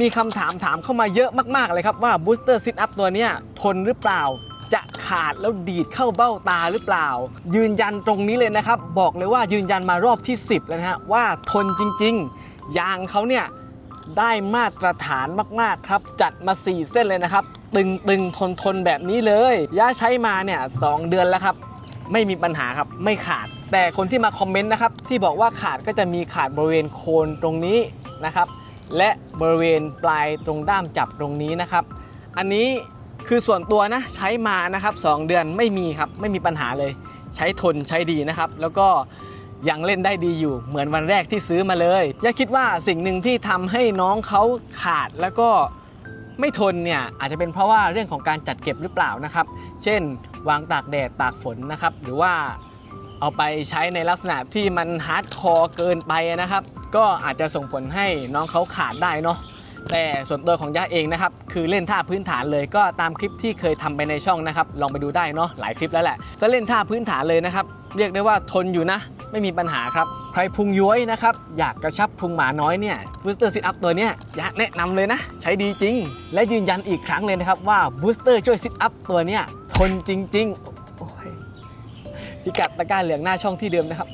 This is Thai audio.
มีคำถามถามเข้ามาเยอะมากๆเลยครับว่า Booster Sit Up ตัวนี้ทนหรือเปล่า จะขาดแล้วดีดเข้าเบ้าตาหรือเปล่า ยืนยันตรงนี้เลยนะครับ บอกเลยว่ายืนยันมารอบที่ 10 แล้วนะฮะว่าทนจริงๆ ยางเขาเนี่ยได้มาตรฐานมากๆครับ จัดมา 4 เส้นเลยนะครับ ตึงตึงทนทนแบบนี้เลยย่าใช้มาเนี่ยสองเดือนแล้วครับ ไม่มีปัญหาครับไม่ขาด แต่คนที่มาคอมเมนต์นะครับที่บอกว่าขาดก็จะมีขาดบริเวณโคนตรงนี้นะครับ และบริเวณปลายตรงด้ามจับตรงนี้นะครับ อันนี้คือส่วนตัวนะใช้มานะครับ 2 เดือนไม่มีครับไม่มีปัญหาเลย ใช้ทนใช้ดีนะครับ แล้วก็ยังเล่นได้ดีอยู่เหมือนวันแรกที่ซื้อมาเลยอย่าคิดว่าสิ่งหนึ่งที่ทำให้น้องเขาขาดแล้วก็ไม่ทนเนี่ยอาจจะเป็นเพราะว่าเรื่องของการจัดเก็บหรือเปล่านะครับ เช่น วางตากแดดตากฝนนะครับ หรือว่าเอาไปใช้ในลักษณะที่มันฮาร์ดคอร์เกินไปนะครับ ก็อาจจะส่งผลให้น้องเขาขาดได้เนาะแต่ส่วนตัวของย่าเองนะครับ คือเล่นท่าพื้นฐานเลยก็ตามคลิปที่เคยทำไปในช่องนะครับ ลองไปดูได้เนาะหลายคลิปแล้วแหละ ก็เล่นท่าพื้นฐานเลยนะครับ เรียกได้ว่าทนอยู่นะ ไม่มีปัญหาครับ ใครพุงย้วยนะครับ อยากกระชับพุงหมาน้อยเนี่ยบูสเตอร์ซิทอัพตัวเนี้ยอยากแนะนำเลยนะ ใช้ดีจริง และยืนยันอีกครั้งเลยนะครับว่าบูสเตอร์ช่วยซิทอัพตัวเนี้ยทนจริงๆโอ้ยพิกัดตะกร้าเหลืองหน้าช่องที่เดิมนะครับ